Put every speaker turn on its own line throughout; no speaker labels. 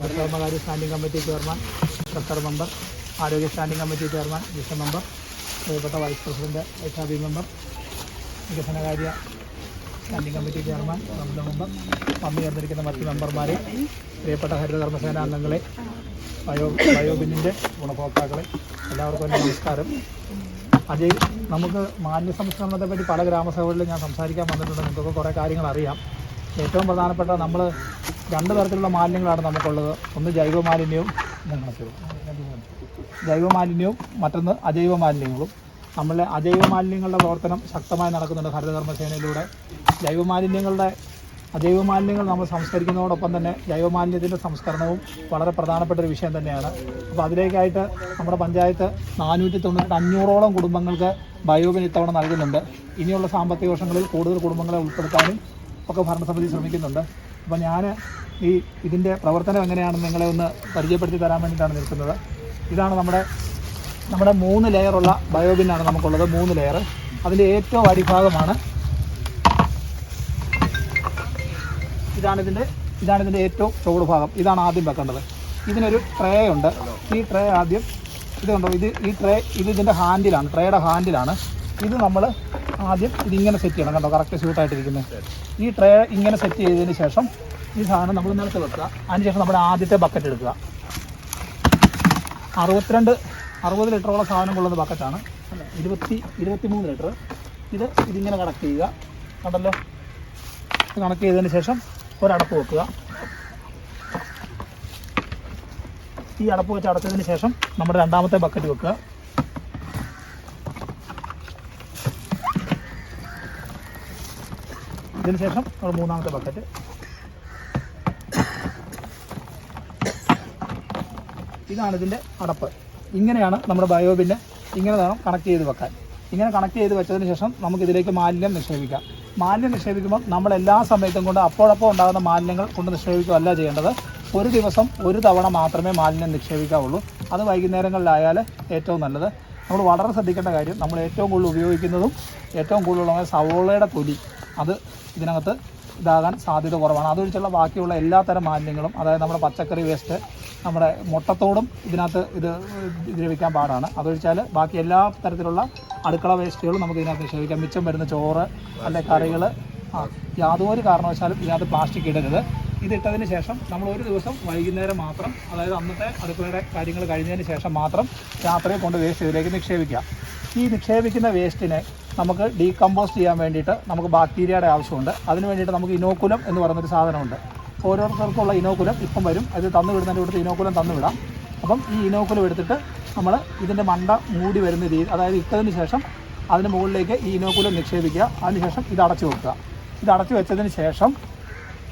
കർമ്മകാര്യ standing committee chairman doctor member ആരോഗ്യ standing committee chairman Vishwa member പ്രിയപ്പെട്ട vice president B member വികസനകാര്യ standing committee chairman Ramla member Pammi ചേർന്നിരിക്കുന്ന മറ്റ് മെമ്പർമാരെ പ്രിയപ്പെട്ട ഹരിതകർമ്മസേന അംഗങ്ങളെ ബയോ ബയോബിന്നിന്റെ ഗുണഭോക്താക്കളെ എല്ലാവർക്കും എന്റെ നമസ്കാരം. അജയ് നമുക്ക് മാന്യ സംസ്കരണത്തെ പറ്റി പല ഗ്രാമസഭകളിലും ഞാൻ സംസാരിക്കാൻ വന്നിട്ടുണ്ട്. നിങ്ങൾക്കൊക്കെ കുറേ കാര്യങ്ങൾ അറിയാം. ഏറ്റവും പ്രധാനപ്പെട്ട നമ്മൾ രണ്ട് തരത്തിലുള്ള മാലിന്യങ്ങളാണ് നമുക്കുള്ളത്. ഒന്ന് ജൈവ മാലിന്യവും ജൈവ മാലിന്യവും മറ്റൊന്ന് അജൈവ മാലിന്യങ്ങളും നമ്മളെ അജൈവ മാലിന്യങ്ങളുടെ പ്രവർത്തനം ശക്തമായി നടക്കുന്നുണ്ട് ഹരിതകർമ്മസേനയിലൂടെ. ജൈവ മാലിന്യങ്ങളുടെ അജൈവ മാലിന്യങ്ങൾ നമ്മൾ സംസ്കരിക്കുന്നതോടൊപ്പം തന്നെ ജൈവ മാലിന്യത്തിന്റെ സംസ്കരണവും വളരെ പ്രധാനപ്പെട്ട ഒരു വിഷയം തന്നെയാണ്. അപ്പോൾ അതിലേക്കായിട്ട് നമ്മുടെ പഞ്ചായത്ത് നാനൂറ്റി തൊണ്ണൂറ്റി അഞ്ഞൂറോളം കുടുംബങ്ങൾക്ക് ബയോബിൻ ഇത്തവണ നൽകുന്നുണ്ട്. ഇനിയുള്ള സാമ്പത്തിക വർഷങ്ങളിൽ കൂടുതൽ കുടുംബങ്ങളെ ഉൾപ്പെടുത്താനും ഒക്കെ ഭരണസമിതി ശ്രമിക്കുന്നുണ്ട്. അപ്പോൾ ഞാൻ ഈ ഇതിന്റെ പ്രവർത്തനം എങ്ങനെയാണെന്ന് നിങ്ങളെ ഒന്ന് പരിചയപ്പെടുത്തി തരാൻ വേണ്ടിയിട്ടാണ് നിൽക്കുന്നത്. ഇതാണ് നമ്മുടെ നമ്മുടെ മൂന്ന് ലെയറുള്ള ബയോബിനാണ് നമുക്കുള്ളത് മൂന്ന് ലെയർ അതിന്റെ ഏറ്റവും അടിഭാഗമാണ് ഇതാണ് ഇതിന്റെ ഇതാണ് ഏറ്റവും ചുവട് ഭാഗം. ഇതാണ് ആദ്യം വെക്കേണ്ടത്. ഇതിനൊരു ട്രേ ഉണ്ട്. ഈ ട്രേ ആദ്യം ഇത് ഉണ്ടോ ഇത് ഈ ട്രേ ഇത് ഇതിന്റെ ഹാൻഡിലാണ് ട്രേയുടെ ഹാൻഡിലാണ് ഇത് നമ്മൾ ആദ്യം ഇതിങ്ങനെ സെറ്റ് ചെയ്യണം കണ്ടോ? കറക്റ്റ് സ്യൂട്ടായിട്ടിരിക്കുന്നത് ഈ ട്രേ ഇങ്ങനെ സെറ്റ് ചെയ്തതിന് ശേഷം ഈ സാധനം നമ്മൾ നിലത്ത് വെക്കുക. അതിനുശേഷം നമ്മുടെ ആദ്യത്തെ ബക്കറ്റ് എടുക്കുക. അറുപത്തിരണ്ട് അറുപത് ലിറ്ററോളം സാധനം കൊള്ളുന്ന ബക്കറ്റാണ് ഇരുപത്തി ഇരുപത്തി മൂന്ന് ലിറ്റർ. ഇത് ഇതിങ്ങനെ കണക്ട് ചെയ്യുക. കണ്ടല്ലോ? കണക്ട് ചെയ്തതിന് ശേഷം ഒരടപ്പ് വെക്കുക. ഈ അടപ്പ് വെച്ച് അടച്ചതിന് ശേഷം നമ്മുടെ രണ്ടാമത്തെ ബക്കറ്റ് വെക്കുക. ഇതിന് ശേഷം നമ്മുടെ മൂന്നാമത്തെ ബക്കറ്റ് ഇതാണ് ഇതിന്റെ അടപ്പ്. ഇങ്ങനെയാണ് നമ്മുടെ ബയോബിന്റെ ഇങ്ങനെ വേണം കണക്ട് ചെയ്ത് വെക്കാൻ. ഇങ്ങനെ കണക്ട് ചെയ്ത് വെച്ചതിന് ശേഷം നമുക്ക് ഇതിലേക്ക് മാലിന്യം നിക്ഷേപിക്കാം. മാലിന്യം നിക്ഷേപിക്കുമ്പോൾ നമ്മൾ എല്ലാ സമയത്തും കൊണ്ട് അപ്പോഴപ്പോൾ ഉണ്ടാകുന്ന മാലിന്യങ്ങൾ കൊണ്ട് നിക്ഷേപിക്കുകയല്ല ചെയ്യേണ്ടത്. ഒരു ദിവസം ഒരു തവണ മാത്രമേ മാലിന്യം നിക്ഷേപിക്കാവുള്ളൂ. അത് വൈകുന്നേരങ്ങളിലായാൽ ഏറ്റവും നല്ലത്. നമ്മൾ വളരെ ശ്രദ്ധിക്കേണ്ട കാര്യം നമ്മൾ ഏറ്റവും കൂടുതൽ ഉപയോഗിക്കുന്നതും ഏറ്റവും കൂടുതലുള്ള സവോളയുടെ തൊലി. അത് ഇതിനകത്ത് ഇതാകാൻ സാധ്യത കുറവാണ്. അതൊഴിച്ചുള്ള ബാക്കിയുള്ള എല്ലാത്തരം മാലിന്യങ്ങളും അതായത് നമ്മുടെ പച്ചക്കറി വേസ്റ്റ് നമ്മുടെ മുട്ടത്തോടും ഇതിനകത്ത് ഇത് ദ്രവിക്കാൻ പാടാണ്. അതൊഴിച്ചാൽ ബാക്കി എല്ലാ തരത്തിലുള്ള അടുക്കള വേസ്റ്റുകളും നമുക്ക് ഇതിനകത്ത് നിക്ഷേപിക്കാം മിച്ചം വരുന്ന ചോറ് അല്ലെ കറികൾ യാതൊരു കാരണവശാലും ഇതിനകത്ത് പ്ലാസ്റ്റിക് ഇടരുത്. ഇതിട്ടതിന് ശേഷം നമ്മൾ ഒരു ദിവസം വൈകുന്നേരം മാത്രം അതായത് അന്നത്തെ അടുക്കളയുടെ കാര്യങ്ങൾ കഴിഞ്ഞതിന് ശേഷം മാത്രം രാത്രി കൊണ്ട് വേസ്റ്റ് ഇതിലേക്ക് നിക്ഷേപിക്കുക ഈ നിക്ഷേപിക്കുന്ന വേസ്റ്റിനെ നമുക്ക് ഡീകമ്പോസ്റ്റ് ചെയ്യാൻ വേണ്ടിയിട്ട് നമുക്ക് ബാക്ടീരിയയുടെ ആവശ്യമുണ്ട്. അതിന് വേണ്ടിയിട്ട് നമുക്ക് ഇനോക്കുലം എന്ന് പറയുന്നൊരു സാധനമുണ്ട്. ഓരോരുത്തർക്കുള്ള ഇനോക്കുലം ഇപ്പം വരും. അത് തന്നു വിടുന്നതിന്റെ ഇനോക്കുലം തന്നു വിടാം. അപ്പം ഈ ഇനോക്കുലം എടുത്തിട്ട് നമ്മൾ ഇതിന്റെ മണ്ട മൂടി വരുന്ന രീതി അതായത് ഇട്ടതിന് ശേഷം അതിന് മുകളിലേക്ക് ഈ ഇനോക്കുലം നിക്ഷേപിക്കുക. അതിനുശേഷം ഇത് അടച്ചു വെക്കുക. ഇത് അടച്ചു വെച്ചതിന് ശേഷം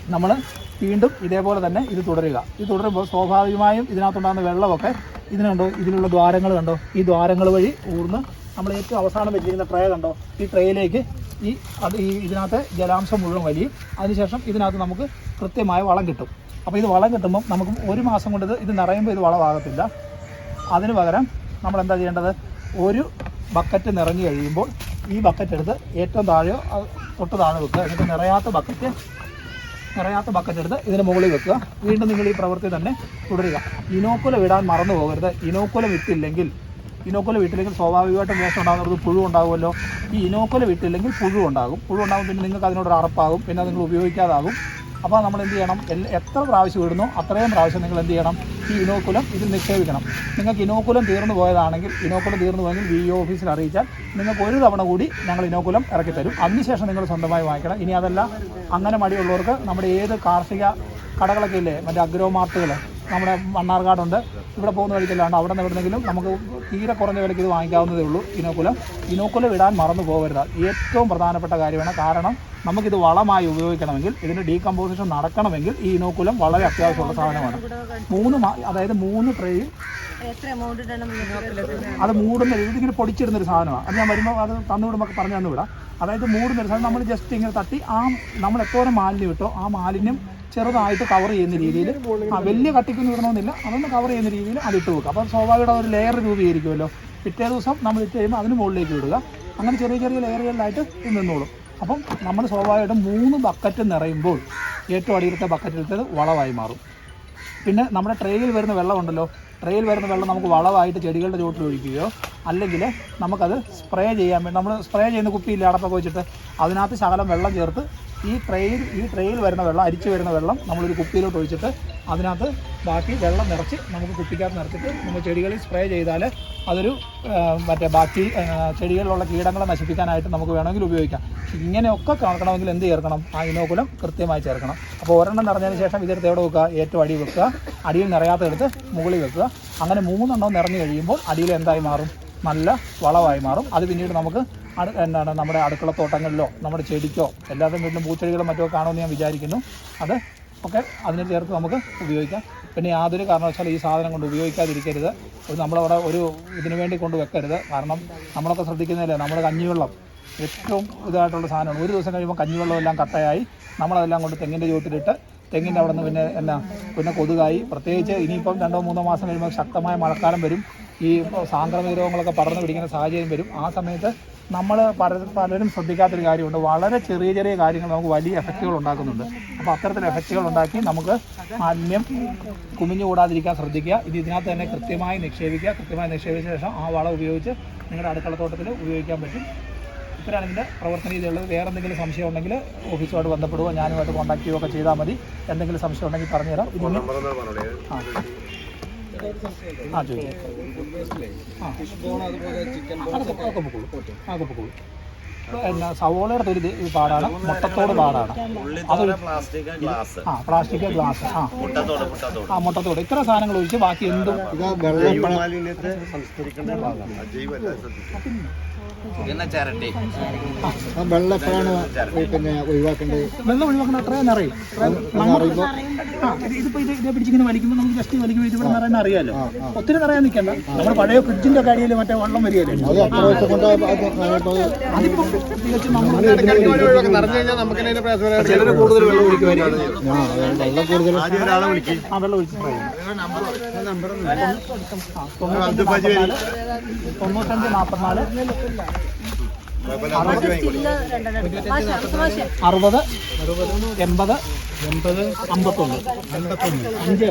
നമ്മൾ വീണ്ടും ഇതേപോലെ തന്നെ ഇത് തുടരുക. ഇത് തുടരുമ്പോൾ സ്വാഭാവികമായും ഇതിനകത്തുണ്ടാകുന്ന വെള്ളമൊക്കെ ഇതിനുണ്ടോ? ഇതിലുള്ള ദ്വാരങ്ങൾ കണ്ടോ? ഈ ദ്വാരങ്ങൾ വഴി ഊർന്ന് നമ്മൾ ഏറ്റവും അവസാനം വെച്ചിരിക്കുന്ന ട്രേ കണ്ടോ? ഈ ട്രേയിലേക്ക് ഈ അത് ഈ ഇതിനകത്ത് ജലാംശം മുഴുവൻ വലിയും. അതിനുശേഷം ഇതിനകത്ത് നമുക്ക് കൃത്യമായ വളം കിട്ടും. അപ്പോൾ ഇത് വളം കിട്ടുമ്പം നമുക്ക് ഒരു മാസം കൊണ്ട് ഇത് നിറയുമ്പോൾ ഇത് വളമാകത്തില്ല. അതിന് പകരം നമ്മൾ എന്താ ചെയ്യേണ്ടത്? ഒരു ബക്കറ്റ് നിറഞ്ഞു കഴിയുമ്പോൾ ഈ ബക്കറ്റ് എടുത്ത് ഏറ്റവും താഴെയോ തൊട്ട് താഴെ വെക്കുക. എന്നിട്ട് നിറയാത്ത ബക്കറ്റ് നിറയാത്ത ബക്കറ്റ് എടുത്ത് ഇതിന് മുകളിൽ വെക്കുക. വീണ്ടും നിങ്ങൾ ഈ പ്രവൃത്തി തന്നെ തുടരുക. ഇനോക്കുലം ഇടാൻ മറന്നു പോകരുത്. ഇനോക്കുലം ഇട്ടില്ലെങ്കിൽ ഇനോക്കുലം വീട്ടിലെങ്കിൽ സ്വാഭാവികമായിട്ടും വേഷം ഉണ്ടാകുന്നത് പുഴു ഉണ്ടാകുമല്ലോ. ഈ ഇനോക്കോല വീട്ടിലെങ്കിൽ പുഴു ഉണ്ടാകും. പുഴു ഉണ്ടാകും പിന്നെ നിങ്ങൾക്ക് അതിനോട് അറപ്പാകും. പിന്നെ നിങ്ങൾ ഉപയോഗിക്കാതാകും. അപ്പോൾ നമ്മൾ എന്ത് ചെയ്യണം? എത്ര പ്രാവശ്യം ഇടുന്നോ അത്രയും പ്രാവശ്യം നിങ്ങൾ എന്ത് ചെയ്യണം? ഈ ഇനോക്കുലം ഇതിൽ നിക്ഷേപിക്കണം. നിങ്ങൾക്ക് ഇനോക്കുലം തീർന്നു പോയതാണെങ്കിൽ ഇനോക്കുലം തീർന്നു പോയെങ്കിൽ വി ഒ ഓഫീസിൽ അറിയിച്ചാൽ നിങ്ങൾക്ക് ഒരു തവണ കൂടി ഞങ്ങൾ ഇനോക്കുലം ഇറക്കി തരും. അതിനുശേഷം നിങ്ങൾ സ്വന്തമായി വാങ്ങിക്കണം. ഇനി അതല്ല അങ്ങനെ മടിയുള്ളവർക്ക് നമ്മുടെ ഏത് കാർഷിക കടകളൊക്കെ ഇല്ലേ? മറ്റേ അഗ്രോ മാർട്ടുകൾ നമ്മുടെ മണ്ണാർക്കാടുണ്ട് ഇവിടെ പോകുന്ന വഴിക്കല്ലാണ്ട് അവിടെ നിന്ന് നമുക്ക് തീരെ കുറഞ്ഞ വിലയ്ക്ക് ഇത് വാങ്ങിക്കാവുന്നതേ ഉള്ളൂ. ഇനോക്കുലം. ഇനോക്കുലം ഇടാൻ മറന്നു പോകരുത്. ഏറ്റവും പ്രധാനപ്പെട്ട കാര്യമാണ് കാരണം നമുക്കിത് വളമായി ഉപയോഗിക്കണമെങ്കിൽ ഇതിന്റെ ഡീകമ്പോസിഷൻ നടക്കണമെങ്കിൽ ഈ ഇനോക്കുലം വളരെ അത്യാവശ്യമുള്ള സാധനമാണ്. മൂന്ന് അതായത് മൂന്ന് ട്രേയിൽ അത് മൂടുന്ന ഇതിങ്ങനെ പൊടിച്ചിടുന്നൊരു സാധനമാണ്. അത് ഞാൻ വരുമ്പോൾ അത് തന്നുവിടുമ്പോൾ പറഞ്ഞു തന്നുവിടാം അതായത് മൂടുന്ന ഒരു സാധനം നമ്മൾ ജസ്റ്റ് ഇങ്ങനെ തട്ടി ആ നമ്മൾ എപ്പോഴും മാലിന്യം ഇട്ടോ ആ മാലിന്യം ചെറുതായിട്ട് കവർ ചെയ്യുന്ന രീതിയിൽ ആ വലിയ കട്ടിക്കൊന്നും ഇടണമെന്നില്ല. അതൊന്ന് കവർ ചെയ്യുന്ന രീതിയിൽ അത് ഇട്ട് വെക്കുക. അപ്പോൾ സ്വാഭാവികമായിട്ട് ഒരു ലെയർ രൂപീകരിക്കുമല്ലോ. പിറ്റേ ദിവസം നമ്മൾ ഇട്ട് കഴിയുമ്പോൾ അതിന് മുകളിലേക്ക് വിടുക. അങ്ങനെ ചെറിയ ചെറിയ ലെയറുകളിലായിട്ട് ഇത് നിന്നോളും. അപ്പം നമ്മൾ സ്വാഭാവികമായിട്ടും മൂന്ന് ബക്കറ്റ് നിറയുമ്പോൾ ഏറ്റവും അടിയിലത്തെ ബക്കറ്റിലത്തേത് വളമായി മാറും. പിന്നെ നമ്മുടെ ട്രെയിൽ വരുന്ന വെള്ളമുണ്ടല്ലോ ട്രെയിൽ വരുന്ന വെള്ളം നമുക്ക് വളമായിട്ട് ചെടികളുടെ ചുവട്ടിൽ ഒഴിക്കുകയോ അല്ലെങ്കിൽ നമുക്കത് സ്പ്രേ ചെയ്യാൻ വേണ്ടി നമ്മൾ സ്പ്രേ ചെയ്യുന്ന കുപ്പിയില്ല അടപ്പൊക്കെ വെച്ചിട്ട് അതിനകത്ത് ശകലം വെള്ളം ചേർത്ത് ഈ ട്രെയിൽ ഈ ട്രെയിൽ വരുന്ന വെള്ളം അരിച്ചു വരുന്ന വെള്ളം നമ്മളൊരു കുപ്പിയിലോട്ട് ഒഴിച്ചിട്ട് അതിനകത്ത് ബാക്കി വെള്ളം നിറച്ച് നമുക്ക് കുപ്പിക്കകത്ത് നിറച്ചിട്ട് നമ്മൾ ചെടികളിൽ സ്പ്രേ ചെയ്താൽ അതൊരു മറ്റേ ബാക്കി ചെടികളിലുള്ള കീടങ്ങളെ നശിപ്പിക്കാനായിട്ട് നമുക്ക് വേണമെങ്കിൽ ഉപയോഗിക്കാം. ഇങ്ങനെയൊക്കെ കാണണമെങ്കിൽ എന്ത് ചേർക്കണം? ആ ഇനോക്കുലം കൃത്യമായി ചേർക്കണം. അപ്പോൾ ഒരെണ്ണം നിറഞ്ഞതിന് ശേഷം ഇതെടുത്ത് എവിടെ വെക്കുക? ഏറ്റവും അടി വെക്കുക. അടിയിൽ നിറയാത്തെടുത്ത് മുകളിൽ വെക്കുക. അങ്ങനെ മൂന്നെണ്ണം നിറഞ്ഞു കഴിയുമ്പോൾ അടിയിൽ എന്തായി മാറും? നല്ല വളമായി മാറും. അത് പിന്നീട് നമുക്ക് എന്താണ് നമ്മുടെ അടുക്കളത്തോട്ടങ്ങളിലോ നമ്മുടെ ചെടിക്കോ എല്ലാവരുടെയും വീട്ടിലും പൂച്ചെടികളും മറ്റോ കാണുമെന്ന് ഞാൻ വിചാരിക്കുന്നു. അത് ഒക്കെ അതിന് ചേർത്ത് നമുക്ക് ഉപയോഗിക്കാം. പിന്നെ യാതൊരു കാരണവശാലും ഈ സാധനം കൊണ്ട് ഉപയോഗിക്കാതിരിക്കരുത്. ഒരു നമ്മളവിടെ ഒരു ഇതിനു വേണ്ടി കൊണ്ട് വെക്കരുത്. കാരണം നമ്മളൊക്കെ ശ്രദ്ധിക്കുന്നില്ലേ നമ്മുടെ കഞ്ഞിവെള്ളം ഏറ്റവും ഇതായിട്ടുള്ള സാധനമാണ്. ഒരു ദിവസം കഴിയുമ്പോൾ കഞ്ഞിവെള്ളം എല്ലാം കട്ടയായി. നമ്മളതെല്ലാം കൊണ്ട് തെങ്ങിന്റെ ചുവട്ടിലിട്ട് തെങ്ങിന്റെ അവിടെ നിന്ന് പിന്നെ എന്നാ പിന്നെ കൊതുകായി. പ്രത്യേകിച്ച് ഇനിയിപ്പം രണ്ടോ മൂന്നോ മാസം കഴിയുമ്പോൾ ശക്തമായ മഴക്കാലം വരും. ഈ സാംക്രമിക രോഗങ്ങളൊക്കെ പടർന്നു പിടിക്കുന്ന സാഹചര്യം വരും. ആ സമയത്ത് നമ്മൾ പല പലരും ശ്രദ്ധിക്കാത്തൊരു കാര്യമുണ്ട്. വളരെ ചെറിയ ചെറിയ കാര്യങ്ങൾ നമുക്ക് വലിയ എഫക്റ്റുകൾ ഉണ്ടാക്കുന്നുണ്ട്. അപ്പോൾ അത്തരത്തിൽ എഫക്റ്റുകൾ ഉണ്ടാക്കി നമുക്ക് മാലിന്യം കുമിഞ്ഞു കൂടാതിരിക്കാൻ ശ്രദ്ധിക്കുക. ഇത് ഇതിനകത്ത് തന്നെ കൃത്യമായി നിക്ഷേപിക്കുക. കൃത്യമായി നിക്ഷേപിച്ച ശേഷം ആ വളം ഉപയോഗിച്ച് നിങ്ങളുടെ അടുക്കളത്തോട്ടത്തിൽ ഉപയോഗിക്കാൻ പറ്റും. ഇത്രയാണ് ഇതിന്റെ പ്രവർത്തന രീതിയുള്ളത് വേറെ എന്തെങ്കിലും സംശയം ഉണ്ടെങ്കിൽ ഓഫീസുമായിട്ട് ബന്ധപ്പെടുകയോ ഞാനുമായിട്ട് കോൺടാക്ട് ചെയ്യുകയൊക്കെ ചെയ്താൽ മതി. എന്തെങ്കിലും സംശയം ഉണ്ടെങ്കിൽ പറഞ്ഞുതരാം. ഇതൊന്നും ആ. ആ ചോദിക്കാം ആ പൊക്കോളൂ എന്നാ സവോളയുടെ തൊലി പാടാണ്. മുട്ടത്തോട് പാടാണ്.
ഗ്ലാസ്
ആ പ്ലാസ്റ്റിക് ഗ്ലാസ്. ആ. ആ മുട്ടത്തോട്. ഇത്ര സാധനങ്ങൾ ഒഴിച്ച് ബാക്കി എന്തും
പിന്നെ ചിരട്ടി.
വെള്ള എപ്പോഴാണ് പിന്നെ ഒഴിവാക്കേണ്ടത്.
വെള്ളം ഒഴിവാക്കണം അത്രയും നിറയും ഇത് ഇതിപ്പോ ഇത് ഇതേ പിടിച്ചിങ്ങനെ വലിക്കുമ്പോൾ നമുക്ക് ജസ്റ്റ് വലിക്കുമ്പോൾ ഇതിവിടെ നിറയുന്ന അറിയാലോ. ഒത്തിരി നിറയാൻ നിൽക്കണ്ട നമ്മൾ പഴയ ഫ്രിഡ്ജിന്റെ ഒക്കെ അടിയിൽ മറ്റേ വെള്ളം വരികയല്ലേ?
അതിപ്പോ
തികച്ചും നമ്മൾ
ചിലര് കൂടുതൽ വെള്ളം കുടിക്കുമായിരിക്കും
ആ, വെള്ളം
ഒഴിച്ച് തൊണ്ണൂറ്റഞ്ച് നാൽപ്പത്തിനാല് അറുപത് എൺപത് എൺപത് അമ്പത്തൊന്ന് അമ്പത്തൊന്ന്. അഞ്ച്